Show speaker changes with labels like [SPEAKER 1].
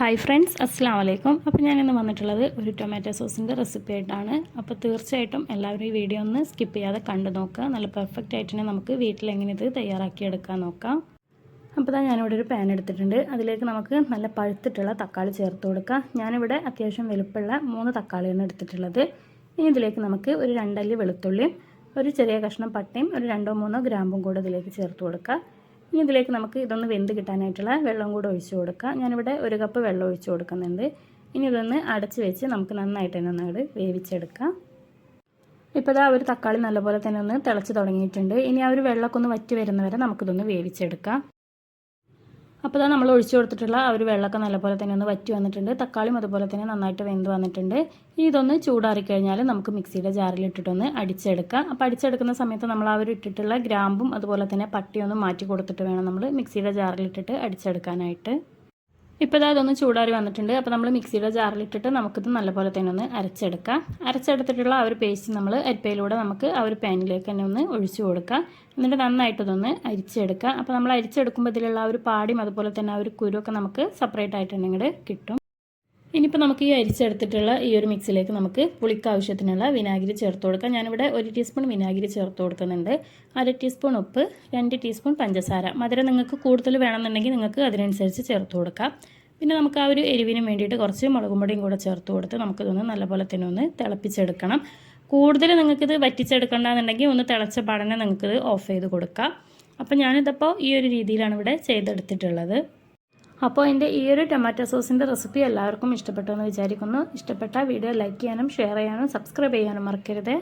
[SPEAKER 1] Hi friends അസ്സാം വലൈക്കും അപ്പോൾ ഞാനിന്ന് വന്നിട്ടുള്ളത് ഒരു ടൊമാറ്റോ സോസിന്റെ റെസിപ്പി ആയിട്ടാണ്. അപ്പോൾ തീർച്ചയായിട്ടും എല്ലാവരും ഈ വീഡിയോ ഒന്ന് സ്കിപ്പ് ചെയ്യാതെ കണ്ടു നോക്കുക. നല്ല പെർഫെക്റ്റ് ആയിട്ട് തന്നെ നമുക്ക് വീട്ടിൽ എങ്ങനെ ഇത് തയ്യാറാക്കിയെടുക്കാൻ നോക്കാം. അപ്പോൾ തന്നെ ഞാനിവിടെ ഒരു പാൻ എടുത്തിട്ടുണ്ട്. അതിലേക്ക് നമുക്ക് നല്ല പഴുത്തിട്ടുള്ള തക്കാളി ചേർത്ത് കൊടുക്കാം. ഞാനിവിടെ അത്യാവശ്യം വലുപ്പമുള്ള മൂന്ന് തക്കാളിയാണ് എടുത്തിട്ടുള്ളത്. ഇനി ഇതിലേക്ക് നമുക്ക് ഒരു രണ്ടല്ലി വെളുത്തുള്ളിയും ഒരു ചെറിയ കഷ്ണം പട്ടയും ഒരു രണ്ടോ മൂന്നോ ഗ്രാമ്പും കൂടെ ഇതിലേക്ക് ചേർത്ത് കൊടുക്കുക ഇനി ഇതിലേക്ക് നമുക്ക് ഇതൊന്ന് വെന്ത് കിട്ടാനായിട്ടുള്ള വെള്ളം കൂടെ ഒഴിച്ചു കൊടുക്കാം. ഞാനിവിടെ ഒരു കപ്പ് വെള്ളം ഒഴിച്ചു കൊടുക്കുന്നുണ്ട്. ഇനി ഇതൊന്ന് അടച്ച് വെച്ച് നമുക്ക് നന്നായിട്ട് തന്നെ ഒന്ന് വേവിച്ചെടുക്കാം. ഇപ്പോൾ ഇതാ ഒരു തക്കാളി നല്ലപോലെ തന്നെ ഒന്ന് തിളച്ച് തുടങ്ങിയിട്ടുണ്ട്. ഇനി ആ ഒരു വെള്ളമൊക്കെ ഒന്ന് വറ്റി വരുന്നവരെ നമുക്കിതൊന്ന് വേവിച്ചെടുക്കാം. അപ്പോൾ നമ്മൾ ഒഴിച്ചു കൊടുത്തിട്ടുള്ള ആ ഒരു വെള്ളമൊക്കെ നല്ലപോലെ തന്നെ ഒന്ന് വറ്റി വന്നിട്ടുണ്ട്. തക്കാളിയും അതുപോലെ തന്നെ നന്നായിട്ട് വെന്ത് വന്നിട്ടുണ്ട്. ഇനി ഇതൊന്ന് ചൂടാറി കഴിഞ്ഞാൽ നമുക്ക് മിക്സിയുടെ ജാറിൽ ഇട്ടിട്ടൊന്ന് അടിച്ചെടുക്കാം. അപ്പോൾ അടിച്ചെടുക്കുന്ന സമയത്ത് നമ്മൾ ആ ഒരു ഇട്ടിട്ടുള്ള ഗ്രാമ്പും അതുപോലെ തന്നെ പട്ടിയൊന്നും മാറ്റി കൊടുത്തിട്ട് വേണം നമ്മൾ മിക്സിയുടെ ജാറിൽ ഇട്ടിട്ട് അടിച്ചെടുക്കാനായിട്ട്. ഇപ്പോൾ അതൊന്ന് ചൂടാറി വന്നിട്ടുണ്ട്. അപ്പോൾ നമ്മൾ മിക്സിയുടെ ജാറിലിട്ടിട്ട് നമുക്കിത് നല്ലപോലെ തന്നെ ഒന്ന് അരച്ചെടുക്കാം. അരച്ചെടുത്തിട്ടുള്ള ആ ഒരു പേസ്റ്റ് നമ്മൾ അരിപ്പയിലൂടെ നമുക്ക് ആ ഒരു പാനിലേക്ക് തന്നെ ഒന്ന് ഒഴിച്ചു കൊടുക്കാം. എന്നിട്ട് നന്നായിട്ട് ഇതൊന്ന് അരിച്ചെടുക്കുക അപ്പോൾ നമ്മൾ അരിച്ചെടുക്കുമ്പോൾ ഇതിലുള്ള ആ ഒരു പാടിയും അതുപോലെ തന്നെ ആ ഒരു കുരുവൊക്കെ നമുക്ക് സെപ്പറേറ്റ് ആയിട്ടുണ്ടെങ്കിൽ കിട്ടും. ഇനിയിപ്പോൾ നമുക്ക് ഈ അരിച്ചെടുത്തിട്ടുള്ള ഈ ഒരു മിക്സിലേക്ക് നമുക്ക് പുളിക്ക് ആവശ്യത്തിനുള്ള വിനാഗിരി ചേർത്ത് കൊടുക്കാം. ഞാനിവിടെ ഒരു ടീസ്പൂൺ വിനാഗിരി ചേർത്ത് കൊടുക്കുന്നുണ്ട്. അര ടീസ്പൂൺ ഉപ്പ് രണ്ട് ടീസ്പൂൺ പഞ്ചസാര. മധുരം നിങ്ങൾക്ക് കൂടുതൽ വേണമെന്നുണ്ടെങ്കിൽ നിങ്ങൾക്ക് അതിനനുസരിച്ച് ചേർത്ത് കൊടുക്കാം. പിന്നെ നമുക്ക് ആ ഒരു എരിവിന് വേണ്ടിയിട്ട് കുറച്ച് മുളകും പൊടിയും കൂടെ ചേർത്ത് കൊടുത്ത് നമുക്കിതൊന്ന് നല്ലപോലെ തന്നെ ഒന്ന് തിളപ്പിച്ചെടുക്കണം. കൂടുതൽ നിങ്ങൾക്കിത് വറ്റിച്ചെടുക്കണ്ടെന്നുണ്ടെങ്കിൽ ഒന്ന് തിളച്ച പാടനെ നിങ്ങൾക്കിത് ഓഫ് ചെയ്ത് കൊടുക്കാം. അപ്പോൾ ഞാനിതപ്പോൾ ഈ ഒരു രീതിയിലാണ് ഇവിടെ ചെയ്തെടുത്തിട്ടുള്ളത്. അപ്പോൾ എന്റെ ഈ ഒരു ടൊമാറ്റോ സോസിന്റെ റെസിപ്പി എല്ലാവർക്കും ഇഷ്ടപ്പെട്ടു എന്ന് വിചാരിക്കുന്നു. ഇഷ്ടപ്പെട്ട വീഡിയോ ലൈക്ക് ചെയ്യാനും ഷെയർ ചെയ്യാനും സബ്സ്ക്രൈബ് ചെയ്യാനും മറക്കരുത്.